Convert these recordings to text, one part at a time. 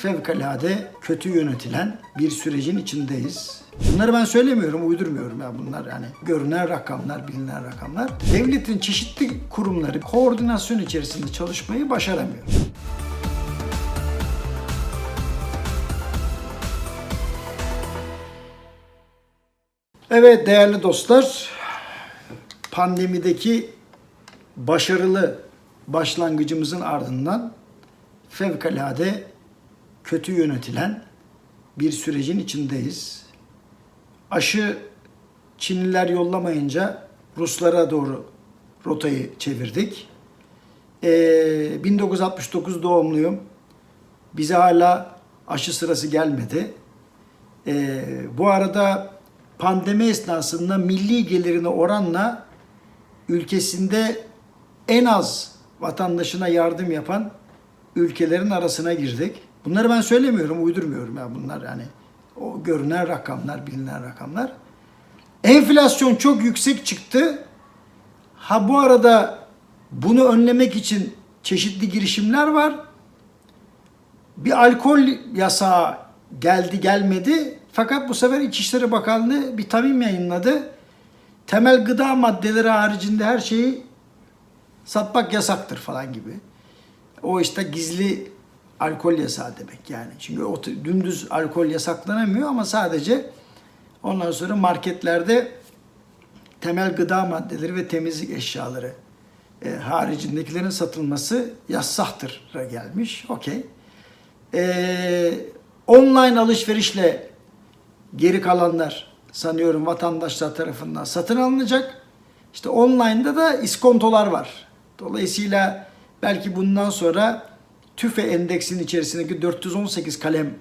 fevkalade kötü yönetilen bir sürecin içindeyiz. Bunları ben söylemiyorum, uydurmuyorum ya bunlar yani görünen rakamlar, bilinen rakamlar. Devletin çeşitli kurumları koordinasyon içerisinde çalışmayı başaramıyor. Evet değerli dostlar, pandemideki başarılı başlangıcımızın ardından fevkalade kötü yönetilen bir sürecin içindeyiz. Aşı Çinliler yollamayınca Ruslara doğru rotayı çevirdik. Ee, 1969 doğumluyum. Bize hala aşı sırası gelmedi. Ee, bu arada pandemi esnasında milli gelirine oranla ülkesinde en az vatandaşına yardım yapan ülkelerin arasına girdik. Bunları ben söylemiyorum, uydurmuyorum ya bunlar yani o görünen rakamlar, bilinen rakamlar. Enflasyon çok yüksek çıktı. Ha bu arada bunu önlemek için çeşitli girişimler var. Bir alkol yasağı geldi gelmedi. Fakat bu sefer İçişleri Bakanlığı bir tamim yayınladı. Temel gıda maddeleri haricinde her şeyi satmak yasaktır falan gibi. O işte gizli alkol yasağı demek yani. Çünkü o dümdüz alkol yasaklanamıyor ama sadece ondan sonra marketlerde temel gıda maddeleri ve temizlik eşyaları e, haricindekilerin satılması yasaktır gelmiş. Okey. E, online alışverişle geri kalanlar sanıyorum vatandaşlar tarafından satın alınacak. İşte online'da da iskontolar var. Dolayısıyla belki bundan sonra TÜFE endeksinin içerisindeki 418 kalem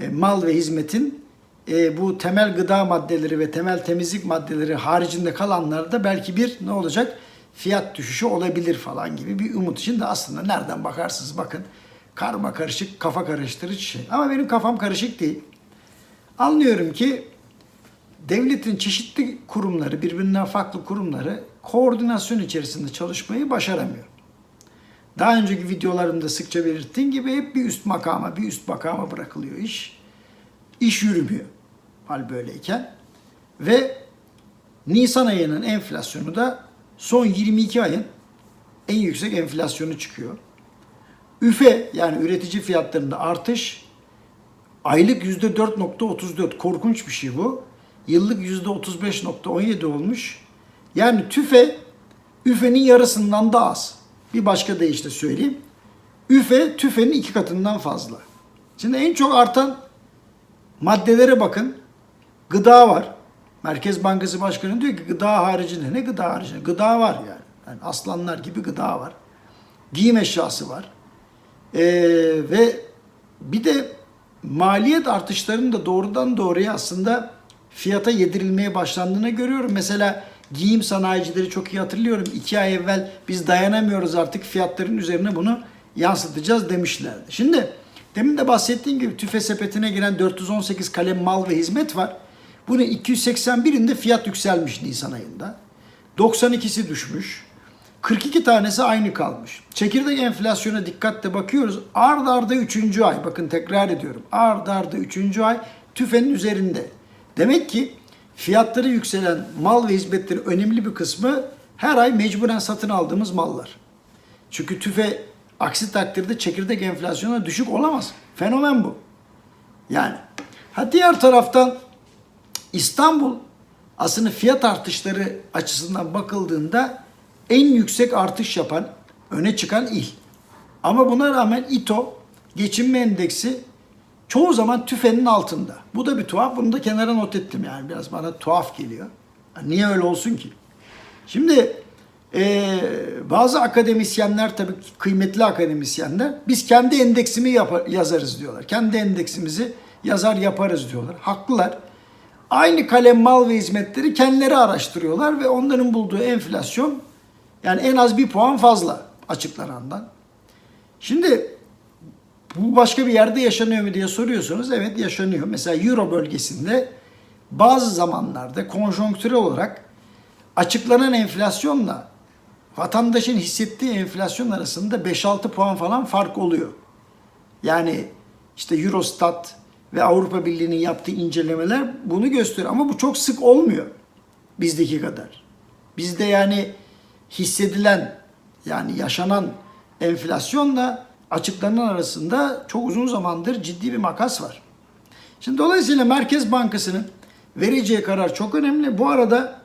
e, mal ve hizmetin e, bu temel gıda maddeleri ve temel temizlik maddeleri haricinde kalanlarda belki bir ne olacak? Fiyat düşüşü olabilir falan gibi bir umut için de aslında nereden bakarsınız bakın karma karışık kafa karıştırıcı şey. Ama benim kafam karışık değil. Anlıyorum ki devletin çeşitli kurumları, birbirinden farklı kurumları koordinasyon içerisinde çalışmayı başaramıyor. Daha önceki videolarımda sıkça belirttiğim gibi hep bir üst makama, bir üst makama bırakılıyor iş. İş yürümüyor hal böyleyken. Ve Nisan ayının enflasyonu da son 22 ayın en yüksek enflasyonu çıkıyor. Üfe yani üretici fiyatlarında artış aylık %4.34 korkunç bir şey bu. Yıllık %35.17 olmuş. Yani tüfe üfenin yarısından da az. Bir başka deyişle söyleyeyim. Üfe tüfenin iki katından fazla. Şimdi en çok artan maddelere bakın. Gıda var. Merkez Bankası Başkanı diyor ki gıda haricinde ne gıda haricinde? Gıda var yani. yani aslanlar gibi gıda var. Giyim eşyası var. Ee, ve bir de maliyet artışlarının da doğrudan doğruya aslında fiyata yedirilmeye başlandığını görüyorum. Mesela giyim sanayicileri çok iyi hatırlıyorum. İki ay evvel biz dayanamıyoruz artık fiyatların üzerine bunu yansıtacağız demişlerdi. Şimdi demin de bahsettiğim gibi tüfe sepetine giren 418 kalem mal ve hizmet var. Bunun 281'inde fiyat yükselmiş Nisan ayında. 92'si düşmüş. 42 tanesi aynı kalmış. Çekirdek enflasyona dikkatle bakıyoruz. Ard arda 3. ay bakın tekrar ediyorum. Ard arda 3. ay tüfenin üzerinde. Demek ki fiyatları yükselen mal ve hizmetlerin önemli bir kısmı her ay mecburen satın aldığımız mallar. Çünkü tüfe aksi takdirde çekirdek enflasyona düşük olamaz. Fenomen bu. Yani ha diğer taraftan İstanbul aslında fiyat artışları açısından bakıldığında en yüksek artış yapan, öne çıkan il. Ama buna rağmen İTO geçinme endeksi çoğu zaman tüfenin altında. Bu da bir tuhaf. Bunu da kenara not ettim yani biraz bana tuhaf geliyor. Niye öyle olsun ki? Şimdi eee, bazı akademisyenler tabii kıymetli akademisyenler biz kendi endeksimi yapar, yazarız diyorlar. Kendi endeksimizi yazar yaparız diyorlar. Haklılar. Aynı kalem mal ve hizmetleri kendileri araştırıyorlar ve onların bulduğu enflasyon yani en az bir puan fazla açıklanandan. Şimdi bu başka bir yerde yaşanıyor mu diye soruyorsunuz. Evet yaşanıyor. Mesela Euro bölgesinde bazı zamanlarda konjonktürel olarak açıklanan enflasyonla vatandaşın hissettiği enflasyon arasında 5-6 puan falan fark oluyor. Yani işte Eurostat ve Avrupa Birliği'nin yaptığı incelemeler bunu gösteriyor. Ama bu çok sık olmuyor bizdeki kadar. Bizde yani hissedilen yani yaşanan enflasyonla açıklanan arasında çok uzun zamandır ciddi bir makas var. Şimdi dolayısıyla Merkez Bankası'nın vereceği karar çok önemli. Bu arada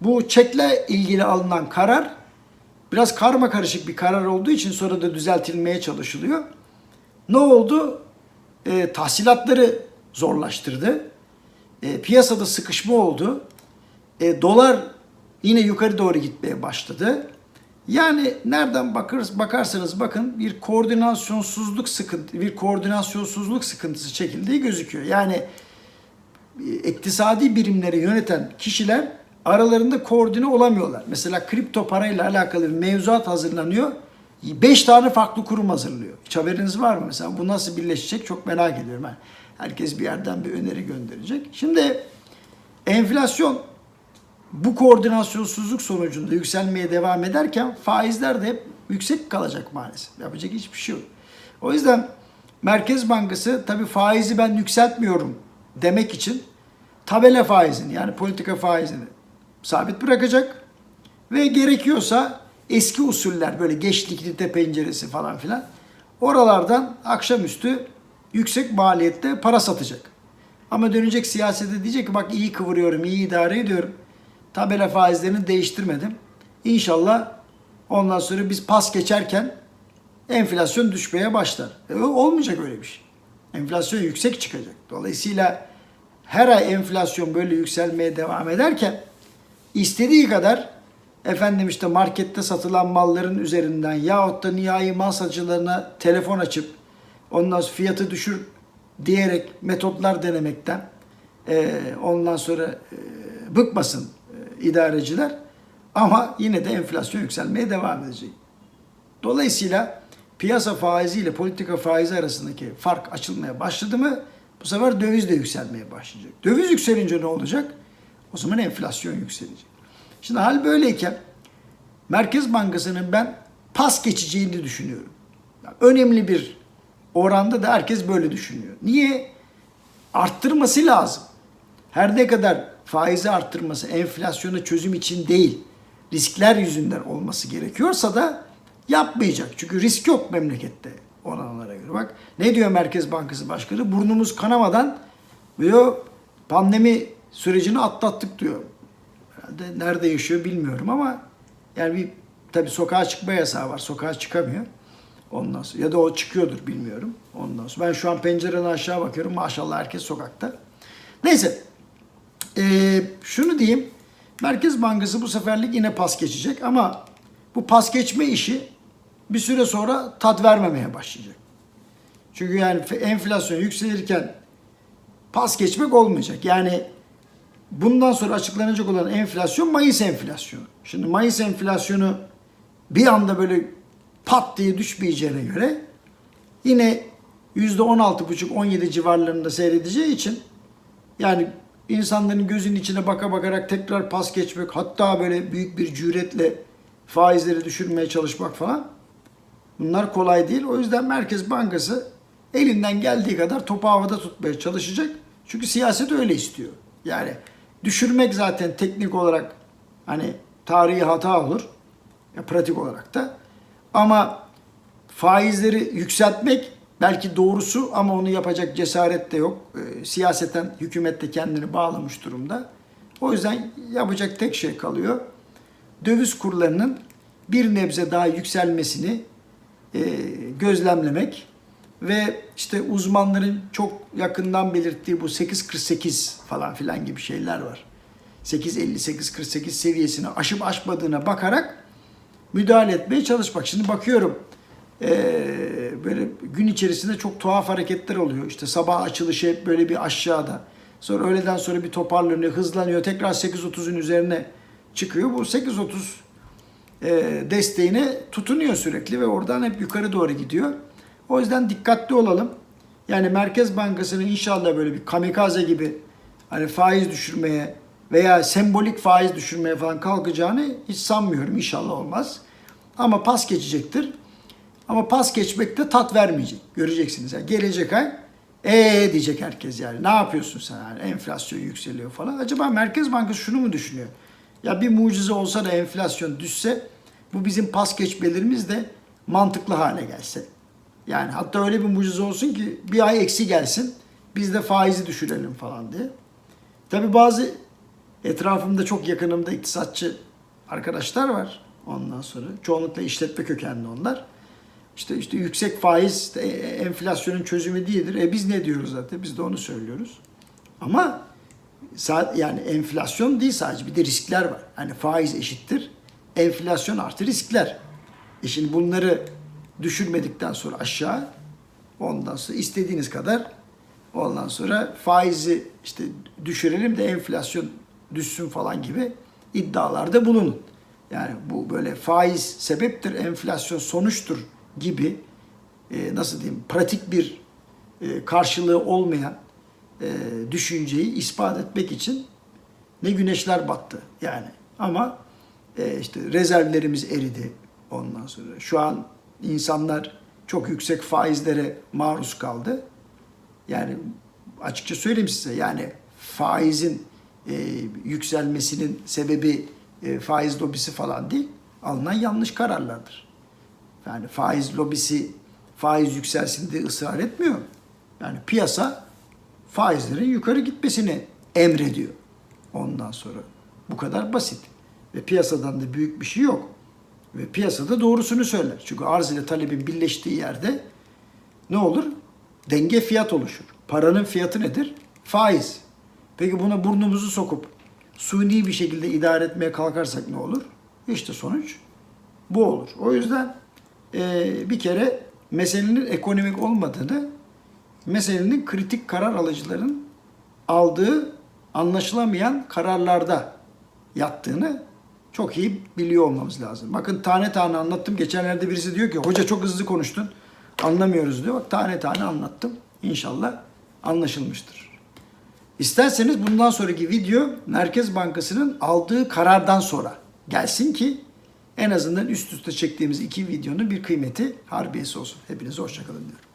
bu çekle ilgili alınan karar biraz karma karışık bir karar olduğu için sonra da düzeltilmeye çalışılıyor. Ne oldu? E, tahsilatları zorlaştırdı. E, piyasada sıkışma oldu. E, dolar yine yukarı doğru gitmeye başladı. Yani nereden bakarız, bakarsanız bakın bir koordinasyonsuzluk sıkıntı, bir koordinasyonsuzluk sıkıntısı çekildiği gözüküyor. Yani e, iktisadi birimleri yöneten kişiler aralarında koordine olamıyorlar. Mesela kripto parayla alakalı bir mevzuat hazırlanıyor. 5 tane farklı kurum hazırlıyor. Hiç haberiniz var mı? Mesela bu nasıl birleşecek çok merak ediyorum. Ben. Herkes bir yerden bir öneri gönderecek. Şimdi enflasyon bu koordinasyonsuzluk sonucunda yükselmeye devam ederken faizler de hep yüksek kalacak maalesef. Yapacak hiçbir şey yok. O yüzden Merkez Bankası tabii faizi ben yükseltmiyorum demek için tabela faizini yani politika faizini sabit bırakacak ve gerekiyorsa eski usuller böyle geç likidite penceresi falan filan oralardan akşamüstü yüksek maliyette para satacak. Ama dönecek siyasete diyecek ki bak iyi kıvırıyorum, iyi idare ediyorum. Tabela faizlerini değiştirmedim. İnşallah ondan sonra biz pas geçerken enflasyon düşmeye başlar. E, olmayacak öyle bir şey. Enflasyon yüksek çıkacak. Dolayısıyla her ay enflasyon böyle yükselmeye devam ederken istediği kadar efendim işte markette satılan malların üzerinden yahut da nihai mal satıcılarına telefon açıp ondan sonra fiyatı düşür diyerek metotlar denemekten e, ondan sonra e, bıkmasın idareciler ama yine de enflasyon yükselmeye devam edecek. Dolayısıyla piyasa faizi ile politika faizi arasındaki fark açılmaya başladı mı bu sefer döviz de yükselmeye başlayacak. Döviz yükselince ne olacak? O zaman enflasyon yükselecek. Şimdi hal böyleyken Merkez Bankası'nın ben pas geçeceğini düşünüyorum. Yani önemli bir oranda da herkes böyle düşünüyor. Niye? Arttırması lazım. Her ne kadar faizi arttırması enflasyona çözüm için değil, riskler yüzünden olması gerekiyorsa da yapmayacak. Çünkü risk yok memlekette oranlara göre. Bak ne diyor Merkez Bankası Başkanı? Burnumuz kanamadan diyor pandemi sürecini atlattık diyor. Herhalde nerede yaşıyor bilmiyorum ama yani bir tabii sokağa çıkma yasağı var. Sokağa çıkamıyor. Ondan sonra ya da o çıkıyordur bilmiyorum. Ondan sonra ben şu an pencereden aşağı bakıyorum. Maşallah herkes sokakta. Neyse. Ee, şunu diyeyim. Merkez Bankası bu seferlik yine pas geçecek ama bu pas geçme işi bir süre sonra tat vermemeye başlayacak. Çünkü yani enflasyon yükselirken pas geçmek olmayacak. Yani bundan sonra açıklanacak olan enflasyon Mayıs enflasyonu. Şimdi Mayıs enflasyonu bir anda böyle pat diye düşmeyeceğine göre yine %16,5-17 civarlarında seyredeceği için yani insanların gözünün içine baka bakarak tekrar pas geçmek hatta böyle büyük bir cüretle faizleri düşürmeye çalışmak falan bunlar kolay değil. O yüzden Merkez Bankası elinden geldiği kadar topu havada tutmaya çalışacak. Çünkü siyaset öyle istiyor. Yani düşürmek zaten teknik olarak hani tarihi hata olur. Ya pratik olarak da. Ama faizleri yükseltmek belki doğrusu ama onu yapacak cesaret de yok. E, siyaseten hükümet de kendini bağlamış durumda. O yüzden yapacak tek şey kalıyor. Döviz kurlarının bir nebze daha yükselmesini e, gözlemlemek ve işte uzmanların çok yakından belirttiği bu 8.48 falan filan gibi şeyler var. 8.50-8.48 seviyesini aşıp aşmadığına bakarak müdahale etmeye çalışmak. Şimdi bakıyorum e, gün içerisinde çok tuhaf hareketler oluyor. İşte sabah açılışı hep böyle bir aşağıda. Sonra öğleden sonra bir toparlanıyor, hızlanıyor. Tekrar 8.30'un üzerine çıkıyor. Bu 8.30 e, desteğine tutunuyor sürekli ve oradan hep yukarı doğru gidiyor. O yüzden dikkatli olalım. Yani Merkez Bankası'nın inşallah böyle bir kamikaze gibi hani faiz düşürmeye veya sembolik faiz düşürmeye falan kalkacağını hiç sanmıyorum. İnşallah olmaz. Ama pas geçecektir. Ama pas geçmek de tat vermeyecek. Göreceksiniz. Yani gelecek ay Ee diyecek herkes yani. Ne yapıyorsun sen yani? Enflasyon yükseliyor falan. Acaba Merkez Bankası şunu mu düşünüyor? Ya bir mucize olsa da enflasyon düşse bu bizim pas geçmelerimiz de mantıklı hale gelse. Yani hatta öyle bir mucize olsun ki bir ay eksi gelsin biz de faizi düşürelim falan diye. Tabi bazı etrafımda çok yakınımda iktisatçı arkadaşlar var ondan sonra. Çoğunlukla işletme kökenli onlar. İşte işte yüksek faiz e- e- enflasyonun çözümü değildir. E biz ne diyoruz zaten? Biz de onu söylüyoruz. Ama yani enflasyon değil sadece bir de riskler var. Hani faiz eşittir. Enflasyon artı riskler. E şimdi bunları düşürmedikten sonra aşağı ondan sonra istediğiniz kadar ondan sonra faizi işte düşürelim de enflasyon düşsün falan gibi iddialarda bulunun. Yani bu böyle faiz sebeptir, enflasyon sonuçtur gibi e, nasıl diyeyim pratik bir e, karşılığı olmayan e, düşünceyi ispat etmek için ne güneşler battı yani. Ama e, işte rezervlerimiz eridi ondan sonra. Şu an insanlar çok yüksek faizlere maruz kaldı. Yani açıkça söyleyeyim size yani faizin e, yükselmesinin sebebi e, faiz lobisi falan değil. Alınan yanlış kararlardır. Yani faiz lobisi faiz yükselsin diye ısrar etmiyor. Yani piyasa faizlerin yukarı gitmesini emrediyor. Ondan sonra bu kadar basit. Ve piyasadan da büyük bir şey yok. Ve piyasada doğrusunu söyler. Çünkü arz ile talebin birleştiği yerde ne olur? Denge fiyat oluşur. Paranın fiyatı nedir? Faiz. Peki buna burnumuzu sokup suni bir şekilde idare etmeye kalkarsak ne olur? İşte sonuç bu olur. O yüzden eee, bir kere meselenin ekonomik olmadığını, meselenin kritik karar alıcıların aldığı anlaşılamayan kararlarda yattığını çok iyi biliyor olmamız lazım. Bakın tane tane anlattım. Geçenlerde birisi diyor ki hoca çok hızlı konuştun. Anlamıyoruz diyor. Bak tane tane anlattım. İnşallah anlaşılmıştır. İsterseniz bundan sonraki video Merkez Bankası'nın aldığı karardan sonra gelsin ki en azından üst üste çektiğimiz iki videonun bir kıymeti harbiyesi olsun. Hepinize hoşçakalın diyorum.